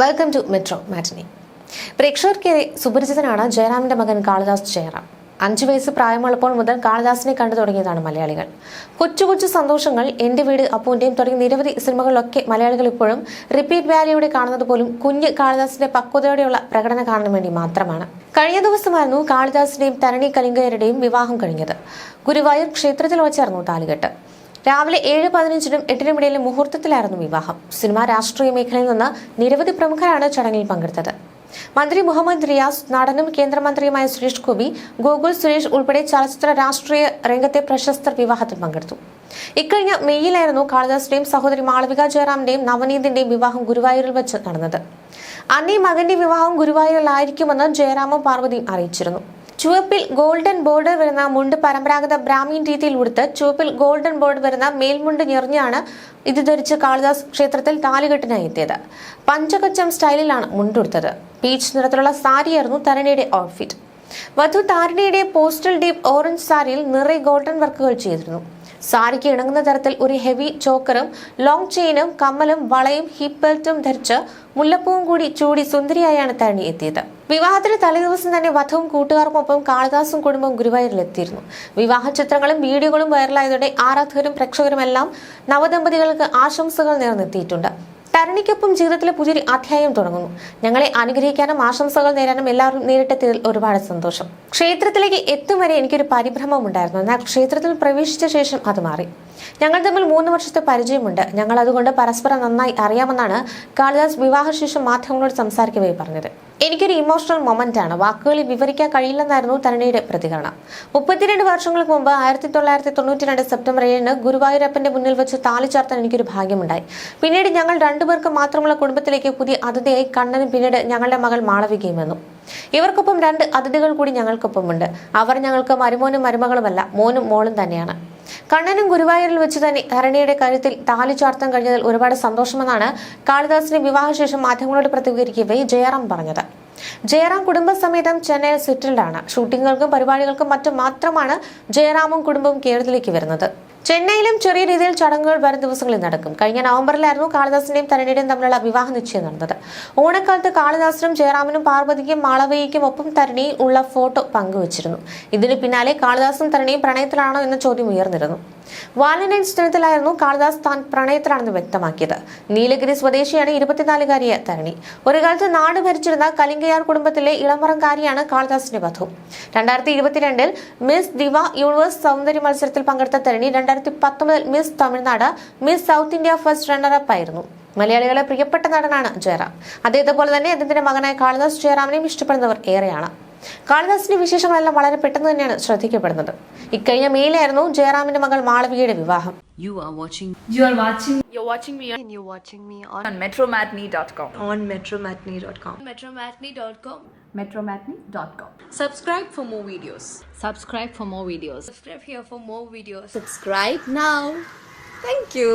Welcome to metro matinee പ്രേക്ഷകർക്കേറെ സുപരിചിതനാണ് ജയറാമിന്റെ മകൻ കാളിദാസ് ജയറാം. അഞ്ചു വയസ്സ് പ്രായമുള്ളപ്പോൾ മുതൽ കാളിദാസിനെ കണ്ടു തുടങ്ങിയതാണ് മലയാളികൾ. കൊച്ചു കൊച്ചു സന്തോഷങ്ങൾ എന്റെ വീട് അപ്പൂന്റെയും തുടങ്ങിയ നിരവധി സിനിമകളിലൊക്കെ മലയാളികൾ ഇപ്പോഴും റിപ്പീറ്റ് വാല്യൂടെ കാണുന്നത് പോലും കുഞ്ഞ് കാളിദാസിന്റെ പക്വതയോടെയുള്ള പ്രകടനം കാണാൻ വേണ്ടി മാത്രമാണ്. കഴിഞ്ഞ ദിവസമായിരുന്നു കാളിദാസിന്റെയും തരണി കലിംഗയരുടെയും വിവാഹം കഴിഞ്ഞത്. ഗുരുവായൂർ ക്ഷേത്രത്തിൽ വച്ചായിരുന്നു താലികെട്ട്. രാവിലെ ഏഴ് പതിനഞ്ചിനും എട്ടിനും ഇടയിലെ മുഹൂർത്തത്തിലായിരുന്നു വിവാഹം. സിനിമാ രാഷ്ട്രീയ മേഖലയിൽ നിന്ന് നിരവധി പ്രമുഖരാണ് ചടങ്ങിൽ പങ്കെടുത്തത്. മന്ത്രി മുഹമ്മദ് റിയാസ് നടനും കേന്ദ്രമന്ത്രിയുമായ സുരേഷ് ഗോപി ഗോകുൽ സുരേഷ് ഉൾപ്പെടെ ചലച്ചിത്ര രാഷ്ട്രീയ രംഗത്തെ പ്രശസ്തർ വിവാഹത്തിൽ പങ്കെടുത്തു. ഇക്കഴിഞ്ഞ മെയ്യിലായിരുന്നു കാളിദാസിന്റെയും സഹോദരി മാളവിക ജയറാമിന്റെയും നവനീതിന്റെയും വിവാഹം ഗുരുവായൂരിൽ വെച്ച് നടന്നത്. അന്നീ മകന്റെ വിവാഹം ഗുരുവായൂരിലായിരിക്കുമെന്ന് ജയറാമും പാർവതിയും അറിയിച്ചിരുന്നു. ചുവപ്പിൽ ഗോൾഡൻ ബോർഡർ വരുന്ന മുണ്ട് പരമ്പരാഗത ബ്രാഹ്മീൻ രീതിയിൽ ഉടുത്ത് ചുവപ്പിൽ ഗോൾഡൻ ബോർഡർ വരുന്ന മേൽമുണ്ട് ഞെറിഞ്ഞാണ് ഇത് ധരിച്ച് കാളിദാസ് ക്ഷേത്രത്തിൽ താലികെട്ടിനായി എത്തിയത്. പഞ്ചകച്ചം സ്റ്റൈലിലാണ് മുണ്ടുടുത്തത് പീച്ച് നിറത്തിലുള്ള സാരിയായിരുന്നു തരണിയുടെ ഔട്ട്ഫിറ്റ്. വധു താരണിയുടെ പോസ്റ്റൽ ഡീപ് ഓറഞ്ച് സാരിയിൽ നിറയെ ഗോൾഡൻ വർക്കുകൾ ചെയ്തിരുന്നു. സാരിക്ക് ഇണങ്ങുന്ന തരത്തിൽ ഒരു ഹെവി ചോക്കറും ലോങ് ചെയിനും കമ്മലും വളയും ഹിപ് ബെൽറ്റും ധരിച്ച് മുല്ലപ്പൂവും കൂടി ചൂടി സുന്ദരിയായാണ് തരണി എത്തിയത്. വിവാഹത്തിന് തലേദിവസം തന്നെ വധവും കൂട്ടുകാർക്കൊപ്പം കാളിദാസും കുടുംബം ഗുരുവായൂരിൽ എത്തിയിരുന്നു വിവാഹ ചിത്രങ്ങളും വീഡിയോകളും വൈറലായതോടെ ആരാധകരും പ്രേക്ഷകരുമെല്ലാം നവദമ്പതികൾക്ക് ആശംസകൾ നേർന്നെത്തിയിട്ടുണ്ട്. തരണിക്കൊപ്പം ജീവിതത്തിലെ പുതിയൊരു അധ്യായം തുടങ്ങുന്നു. ഞങ്ങളെ അനുഗ്രഹിക്കാനും ആശംസകൾ നേരാനും എല്ലാവരും നേരിട്ടെത്തിയതിൽ ഒരുപാട് സന്തോഷം. ക്ഷേത്രത്തിലേക്ക് എത്തും വരെ എനിക്കൊരു പരിഭ്രമം ഉണ്ടായിരുന്നു. എന്നാൽ ക്ഷേത്രത്തിൽ പ്രവേശിച്ച ശേഷം അത് മാറി. ഞങ്ങൾ തമ്മിൽ മൂന്ന് വർഷത്തെ പരിചയമുണ്ട്. ഞങ്ങൾ അതുകൊണ്ട് പരസ്പരം നന്നായി അറിയാമെന്നാണ് കാളിദാസ് വിവാഹശേഷം മാധ്യമങ്ങളോട് സംസാരിക്കവേ പറഞ്ഞത്. എനിക്കൊരു ഇമോഷണൽ മൊമെന്റ് ആണ്. വാക്കുകളിൽ വിവരിക്കാൻ കഴിയില്ലെന്നായിരുന്നു തരണിയുടെ പ്രതികരണം. മുപ്പത്തിരണ്ട് വർഷങ്ങൾക്ക് മുമ്പ് ആയിരത്തി തൊള്ളായിരത്തി തൊണ്ണൂറ്റി രണ്ട് സെപ്റ്റംബർ ഏഴിന് ഗുരുവായൂരപ്പന്റെ മുന്നിൽ വെച്ച് താലി ചാർത്താൻ എനിക്കൊരു ഭാഗ്യമുണ്ടായി. പിന്നീട് ഞങ്ങൾ രണ്ടുപേർക്ക് മാത്രമുള്ള കുടുംബത്തിലേക്ക് പുതിയ അതിഥിയായി കണ്ണനും പിന്നീട് ഞങ്ങളുടെ മകൾ മാളവികയും വന്നു. ഇവർക്കൊപ്പം രണ്ട് അതിഥികൾ കൂടി ഞങ്ങൾക്കൊപ്പമുണ്ട്. അവർ ഞങ്ങൾക്ക് മരുമോനും മരുമകളുമല്ല മോനും മോളും തന്നെയാണ്. കണ്ണനും ഗുരുവായൂരിൽ വെച്ച് തന്നെ ധരണിയുടെ കാര്യത്തിൽ താലി ചാർത്താൻ കഴിഞ്ഞതിൽ ഒരുപാട് സന്തോഷമെന്നാണ് കാളിദാസിന്റെ വിവാഹശേഷം മാധ്യമങ്ങളോട് പ്രതികരിക്കവേ ജയറാം പറഞ്ഞത്. ജയറാം കുടുംബസമേതം ചെന്നൈയിൽ സെറ്റിൽഡാണ്. ഷൂട്ടിങ്ങുകൾക്കും പരിപാടികൾക്കും മറ്റും മാത്രമാണ് ജയറാമും കുടുംബവും കേരളത്തിലേക്ക് വരുന്നത്. ചെന്നൈയിലും ചെറിയ രീതിയിൽ ചടങ്ങുകൾ വരും ദിവസങ്ങളിൽ നടക്കും. കഴിഞ്ഞ നവംബറിലായിരുന്നു കാളിദാസിന്റെയും തരണിയുടെയും തമ്മിലുള്ള വിവാഹ നിശ്ചയം നടന്നത്. ഓണക്കാലത്ത് കാളിദാസിനും ജയറാമിനും പാർവതിക്കും മാളവയ്ക്കും ഒപ്പം തരണി ഉള്ള ഫോട്ടോ പങ്കുവച്ചിരുന്നു. ഇതിന് പിന്നാലെ കാളിദാസും തരണിയും പ്രണയത്തിലാണോ എന്ന ചോദ്യം ഉയർന്നിരുന്നു. വാലന്റൈൻസ് ദിനത്തിലായിരുന്നു കാളിദാസ് താൻ പ്രണയത്തിലാണെന്ന് വ്യക്തമാക്കിയത്. നീലഗിരി സ്വദേശിയാണ് ഇരുപത്തിനാലുകാരിയ തരണി. ഒരു കാലത്ത് നാട് ഭരിച്ചിരുന്ന കലിംഗയാർ കുടുംബത്തിലെ ഇളമറംകാരിയാണ് കാളിദാസിന്റെ വധു. രണ്ടായിരത്തി ഇരുപത്തിരണ്ടിൽ മിസ് ദിവ യൂണിവേഴ്സ് സൗന്ദര്യ മത്സരത്തിൽ പങ്കെടുത്ത തരണി രണ്ടായിരത്തി പത്തൊമ്പതിൽ miss Tamil Nadu miss south India first runner up ആയിരുന്നു. മലയാളികളെ പ്രിയപ്പെട്ട നടനാണ് ജയറാം. അദ്ദേഹത്തെ പോലെ തന്നെ അദ്ദേഹത്തിന്റെ മകനായ കാളിദാസ് ജയറാമിനെയും ഇഷ്ടപ്പെടുന്നവർ ഏറെയാണ്. കാളിദാസിന്റെ വിശേഷങ്ങളെല്ലാം വളരെ പെട്ടെന്ന് തന്നെയാണ് ശ്രദ്ധിക്കപ്പെടുന്നത്. ഇക്കഴിഞ്ഞ മെയിലായിരുന്നു ജയറാമിന്റെ മകൾ മാളവികയുടെ വിവാഹം You are watching You are watching You're watching me on, and you're watching me on, on metromatney.com. on metromatney.com. metromatney.com. Metromatney.com. Subscribe for more videos. Subscribe for more videos. Subscribe here for more videos. Subscribe now. Thank you.